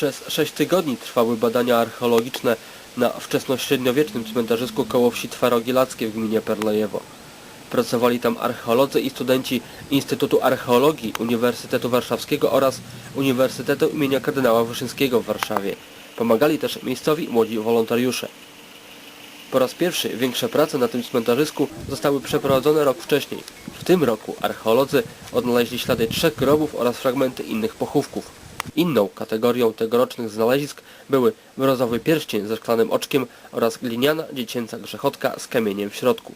Przez sześć tygodni trwały badania archeologiczne na wczesnośredniowiecznym cmentarzysku koło wsi Twarogilackie w gminie Perlejewo. Pracowali tam archeolodzy i studenci Instytutu Archeologii Uniwersytetu Warszawskiego oraz Uniwersytetu imienia kardynała Wyszyńskiego w Warszawie. Pomagali też miejscowi młodzi wolontariusze. Po raz pierwszy większe prace na tym cmentarzysku zostały przeprowadzone rok wcześniej. Tym roku archeolodzy odnaleźli ślady trzech grobów oraz fragmenty innych pochówków. Inną kategorią tegorocznych znalezisk były brązowy pierścień ze szklanym oczkiem oraz gliniana dziecięca grzechotka z kamieniem w środku.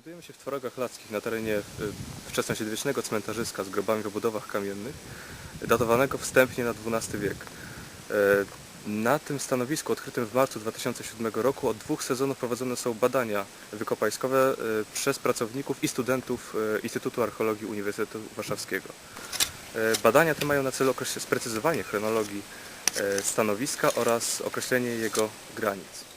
Znajdujemy się w Tworogach Lackich na terenie y, wczesnośredniowiecznego cmentarzyska z grobami w obudowach kamiennych, datowanego wstępnie na XII wiek. E, Na tym stanowisku odkrytym w marcu 2007 roku od dwóch sezonów prowadzone są badania wykopaiskowe e, przez pracowników i studentów e, Instytutu Archeologii Uniwersytetu Warszawskiego. Badania te mają na celu sprecyzowanie chronologii stanowiska oraz określenie jego granic.